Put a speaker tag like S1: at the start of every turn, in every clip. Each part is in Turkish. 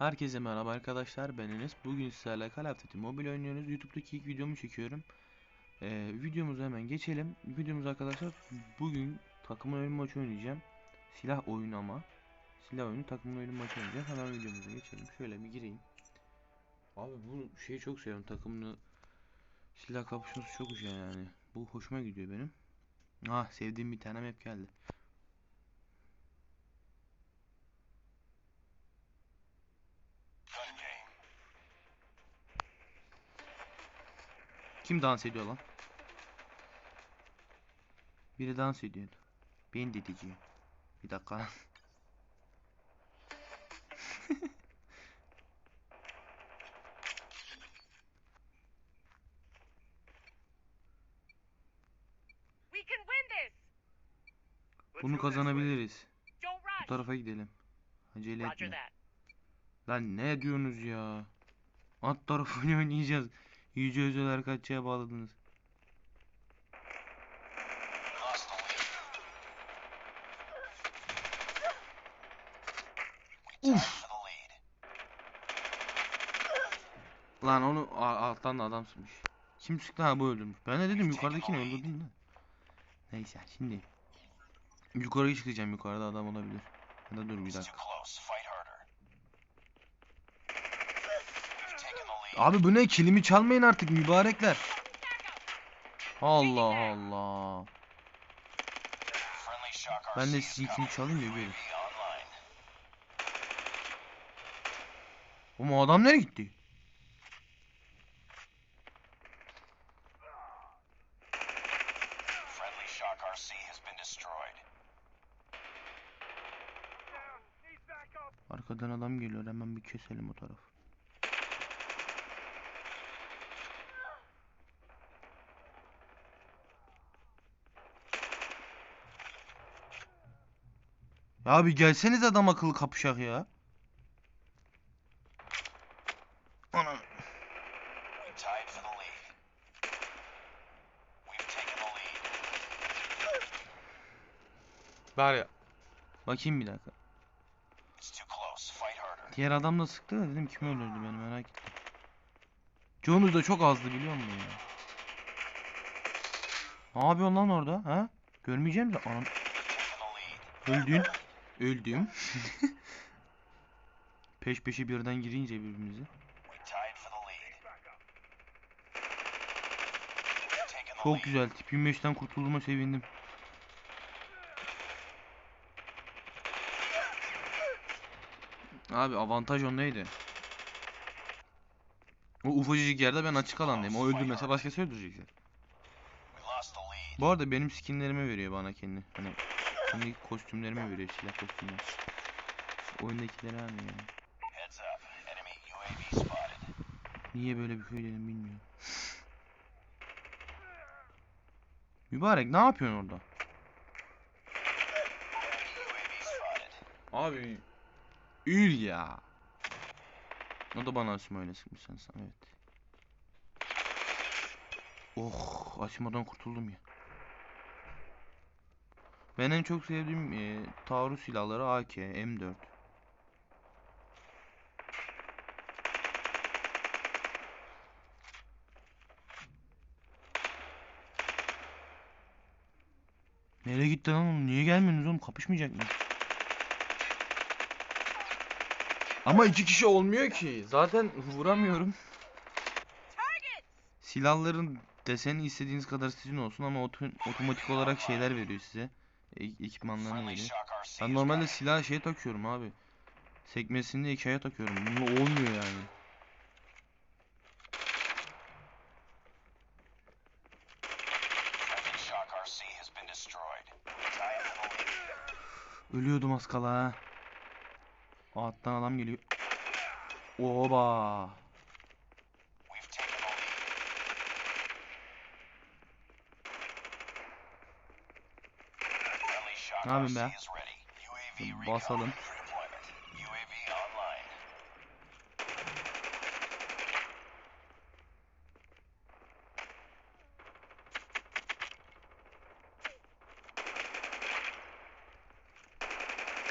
S1: Herkese merhaba arkadaşlar ben Enes. Bugün sizlerle Call of Duty Mobile oynuyoruz. YouTube'daki ilk videomu çekiyorum. Ee, videomuza hemen geçelim. Videomuz arkadaşlar bugün takımın oyun maçı oynayacağım. Silah oyunu ama. Silah oyunu takımın oyun maçı oynayacağım. Hemen videomuza geçelim. Şöyle bir gireyim. Abi bu şeyi çok seviyorum. Takımlı silah kapışması çok güzel yani. Bu hoşuma gidiyor benim. Ah sevdiğim bir tane map geldi. Kim dans ediyor lan? Biri dans ediyor. Ben de edeceğim. Bir dakika.
S2: We can win this.
S1: Bunu kazanabiliriz. Bu tarafa gidelim. Acele etme. Lan ne diyorsunuz ya? Alt tarafını oynayacağız. Yüce özel kaççıya bağladınız. Uf. Lan onu alttan da adam sıkmış. Kim sıktı ha bu öldürmüş. Ben de dedim yukarıdakini öldürdüm de. Neyse şimdi. Yukarıya çıkacağım yukarıda adam olabilir. Ya da dur bir dakika. Abi bu ne kilimi çalmayın artık mübarekler. Allah Allah. Ben de sizin kilimi çalayım ya böyle. Ama adam nereye gitti? Arkadan adam geliyor hemen bir keselim o taraf. Ya bir gelseniz adam akıllı kapışak ya.
S3: Lead.
S1: Var ya. Bakayım bir dakika. Diğer adam da sıktı da dedim kim öldürdü beni merak ettim. John'uz da çok azdı biliyor musun ya? Ne yapıyorsun lan orada ha? Görmeyeceğim de anam. Öldün. Öldüm. Peş peşe birden girince birbirimize. Çok güzel. Tip 25'ten kurtulduğuma sevindim. Abi avantaj ondaydı. O ufacık yerde ben açık alandayım. O öldürmese başkası
S3: lead.
S1: Bu arada benim skinlerimi veriyor bana kendi. Hani kendi kostümlerimi veriyor silah kostümleri. Oyundakileri hani yani. Niye böyle bir şey dedim bilmiyorum. Mübarek ne yapıyorsun orada? Abi Ül ya. O da bana asma öyle sıkmış sanırsam evet. Oh açmadan kurtuldum ya. Ben en çok sevdiğim e, taarruz silahları AK, M4. Nereye gitti lan oğlum? Niye gelmiyorsunuz oğlum? Kapışmayacak mıyız? Ama iki kişi olmuyor ki. Zaten vuramıyorum. Silahların deseni istediğiniz kadar sizin olsun ama oto- otomatik olarak şeyler veriyor size. E
S3: RC
S1: Ben normalde silah şeye takıyorum abi. Sekmesinde hikaye takıyorum. Bununla olmuyor yani. Ölüyordum az kala ha. Alttan adam geliyor. Oba. Ne yapayım be? Basalım.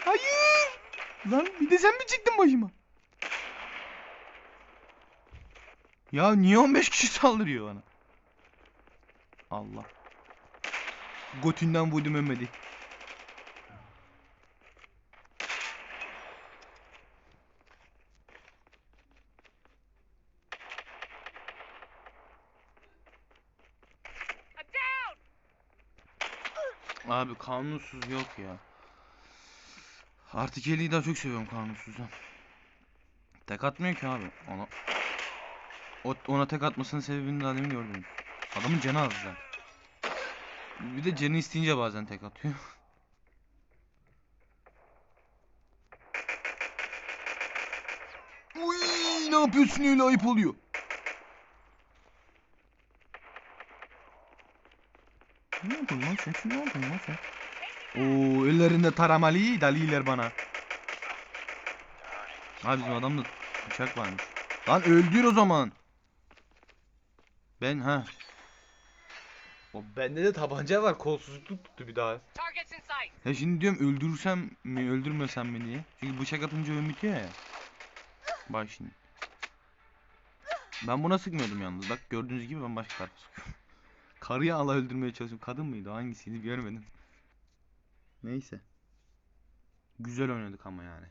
S1: Hayır. Lan bir de sen mi çıktın başıma? Ya niye 15 kişi saldırıyor bana? Allah. Götünden vurdum Mehmet'i. Abi kanunsuz yok ya. Artık Eli'yi daha çok seviyorum kanunsuzdan. Tek atmıyor ki abi. Ona ona tek atmasının sebebini daha demin gördünüz. Adamın canı az zaten. Bir de canı isteyince bazen tek atıyor. Uy, ne yapıyorsun öyle ayıp oluyor. Ne yapıyorsun lan sen? Ne yapıyorsun lan sen? Oo ellerinde taramalı daliler bana. Abi bizim adamda bıçak varmış. Lan öldür o zaman. Ben ha. O bende de tabanca var kolsuzluk tuttu bir daha. Ya şimdi diyorum öldürürsem mi öldürmesem mi diye. Çünkü bıçak atınca oyun bitiyor ya. Bak şimdi. Ben buna sıkmıyordum yalnız. Bak gördüğünüz gibi ben başka tarafa sıkıyorum. Karıyı ala öldürmeye çalışıyorum. Kadın mıydı? Hangisiydi görmedim. Neyse. Güzel oynadık ama yani.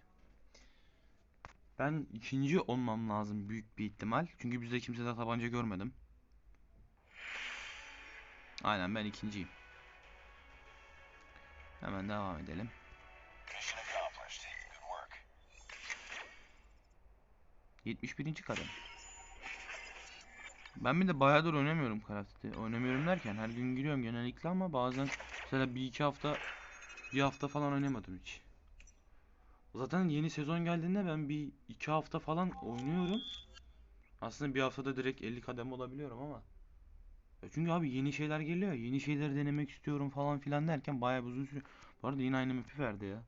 S1: Ben ikinci olmam lazım büyük bir ihtimal. Çünkü bizde kimse de tabanca görmedim. Aynen ben ikinciyim. Hemen devam edelim.
S3: Mission accomplished. Good work.
S1: 71. kadem. Ben bir de bayağıdır oynamıyorum Duty. Oynamıyorum derken her gün giriyorum genellikle ama bazen mesela bir iki hafta bir hafta falan oynamadım hiç. Zaten yeni sezon geldiğinde ben bir iki hafta falan oynuyorum. Aslında bir haftada direkt 50 kadem olabiliyorum ama. Ya çünkü abi yeni şeyler geliyor yeni şeyleri denemek istiyorum falan filan derken bayağı uzun sürüyor. Bu arada yine aynı map'i verdi ya.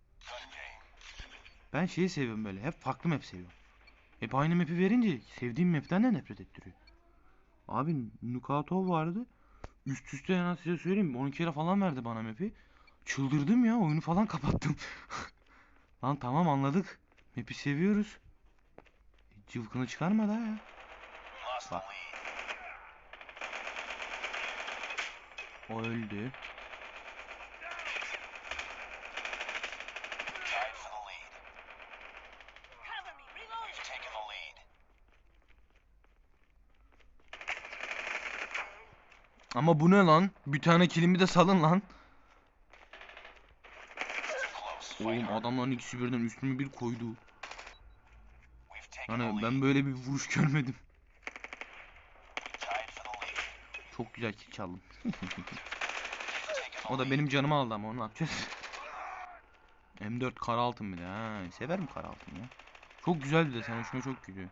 S1: Ben şeyi seviyorum böyle. Hep farklı map seviyorum. Hep aynı map'i verince sevdiğim map'ten de nefret ettiriyor. Abi Nukatov vardı. Üst üste yani size söyleyeyim 12 kere falan verdi bana map'i. Çıldırdım ya oyunu falan kapattım. Lan tamam anladık. Map'i seviyoruz. Cıvkını çıkarma da ya. Bak. O öldü. Ama bu ne lan? Bir tane kilimi de salın lan. Oğlum adamların ikisi birden üstüme bir koydu.
S3: Lead.
S1: ben böyle bir vuruş görmedim. Çok güzel kill çaldım. O da benim canımı aldı ama onu ne yapacağız? M4 kara altın bir de ha. Severim kara altın ya. Çok güzel bir de sen hoşuma çok gidiyor.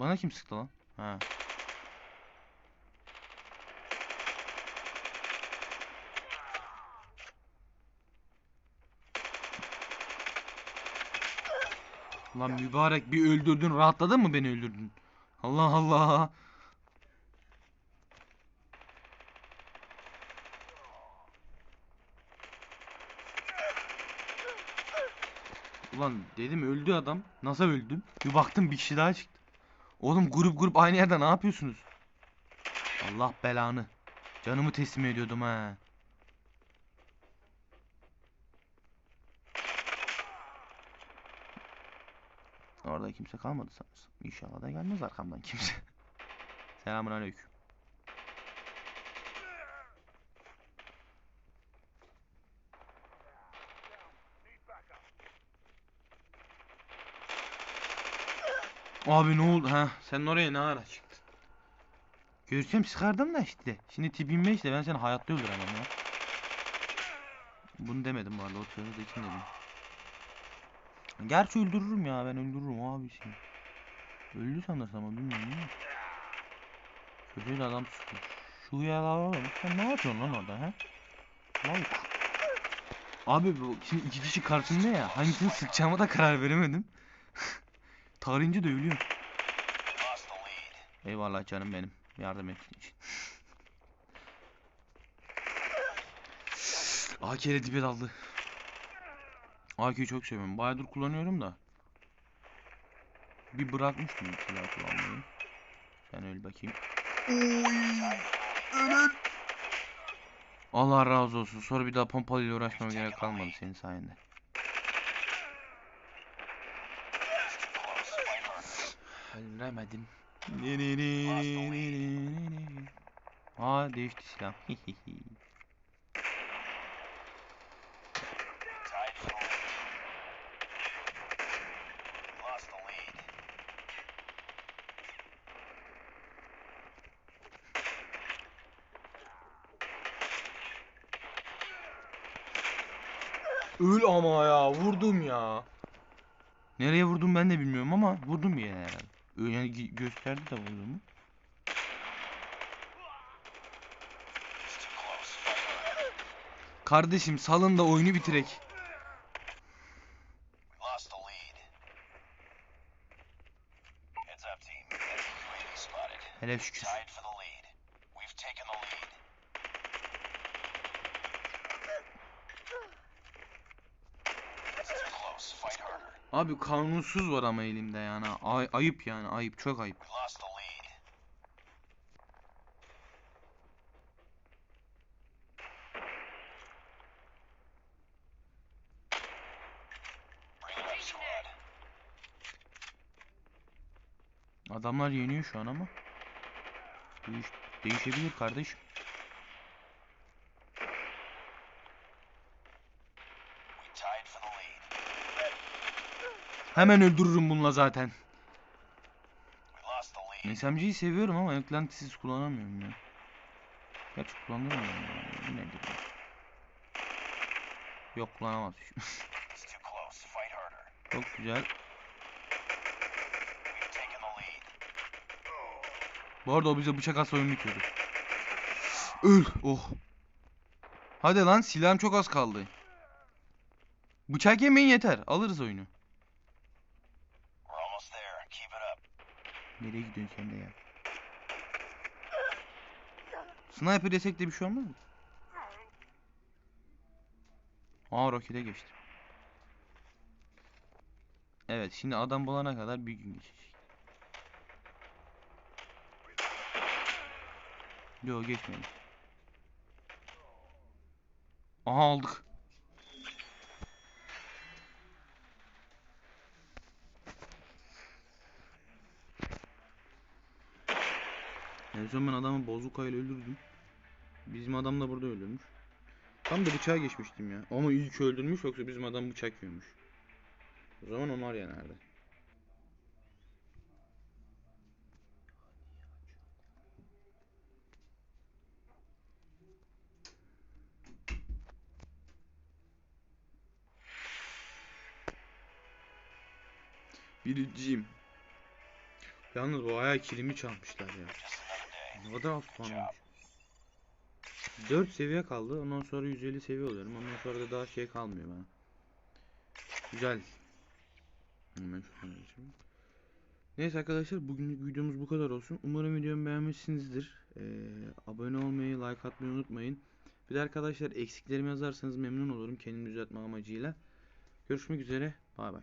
S1: Bana kim sıktı lan? Ha. Lan mübarek bir öldürdün rahatladın mı beni öldürdün? Allah Allah. Ulan dedim öldü adam. Nasıl öldüm? Bir baktım bir kişi daha çıktı. Oğlum grup grup aynı yerde ne yapıyorsunuz? Allah belanı. Canımı teslim ediyordum ha. Orada kimse kalmadı sanırsam. İnşallah da gelmez arkamdan kimse. Selamun aleyküm. Abi ne oldu ha? Sen oraya ne ara çıktın? Görsem sıkardım da işte. Şimdi tipim beş de ben seni hayatta öldüremem ya. Bunu demedim bu arada o sıradakini dedim. Gerçi öldürürüm ya ben öldürürüm abi seni. Öldü sanırsam ama bilmiyorum ama. Köşeyle adam sıkıyor. Şu yalan oğlum sen ne yapıyorsun lan orada ha? Lavuk. Abi bu şimdi iki kişi karşımda ya hangisini sıkacağıma da karar veremedim. Tarihçi
S3: lead.
S1: Eyvallah canım benim. Yardım ettiğin için. AK ile dibe daldı. AK'yi çok seviyorum. Bayağıdır kullanıyorum da. Bir bırakmıştım silah kullanmayı. Sen öl bakayım. Allah razı olsun. Sonra bir daha pompalıyla uğraşmama gerek kalmadı senin sayende. Öldüremedim. Aa değişti silah.
S3: Tied for the lead. Lost the lead.
S1: Öl ama ya vurdum ya. Nereye vurdum ben de bilmiyorum ama vurdum yere herhalde. Yani gösterdi de.
S3: Fight harder.
S1: Kardeşim salın da oyunu bitirek.
S3: We lost
S1: Abi kanunsuz var ama elimde yani. Ay- ayıp yani ayıp çok ayıp. Adamlar yeniyor şu an ama. Değiş değişebilir kardeşim. Hemen öldürürüm bununla zaten. SMG'yi seviyorum ama eklentisiz kullanamıyorum ya. Gerçi kullanırım ya. Bu nedir ya? Yok kullanamaz. Çok güzel. Bu arada o bize bıçak atsa oyun bitiyordu. Öl. Oh. Hadi lan silahım çok az kaldı. Bıçak yemeyin yeter. Alırız oyunu. Nereye gidiyorsun sen de ya? Sniper desek de bir şey olmaz mı? Aa rokete geçti. Evet şimdi adam bulana kadar bir gün geçecek. Yo geçmedi. Aha aldık. En son ben adamı bozukayla öldürdüm. Bizim adam da burada öldürmüş. Tam da bıçağa geçmiştim ya. Ama ilk öldürmüş yoksa bizim adam bıçak yiyormuş. O zaman onlar ya nerede? Birinciyim. Yalnız bu ayağı kilimi çalmışlar ya. Az puan olmuş. 4 seviye kaldı. Ondan sonra 150 seviye oluyorum. Ondan sonra da daha şey kalmıyor bana. Güzel. Hemen şuradan geçeyim. Neyse arkadaşlar bugünlük videomuz bu kadar olsun. Umarım videomu beğenmişsinizdir. Ee, abone olmayı, like atmayı unutmayın. Bir de arkadaşlar eksiklerimi yazarsanız memnun olurum kendimi düzeltme amacıyla. Görüşmek üzere. Bay bay.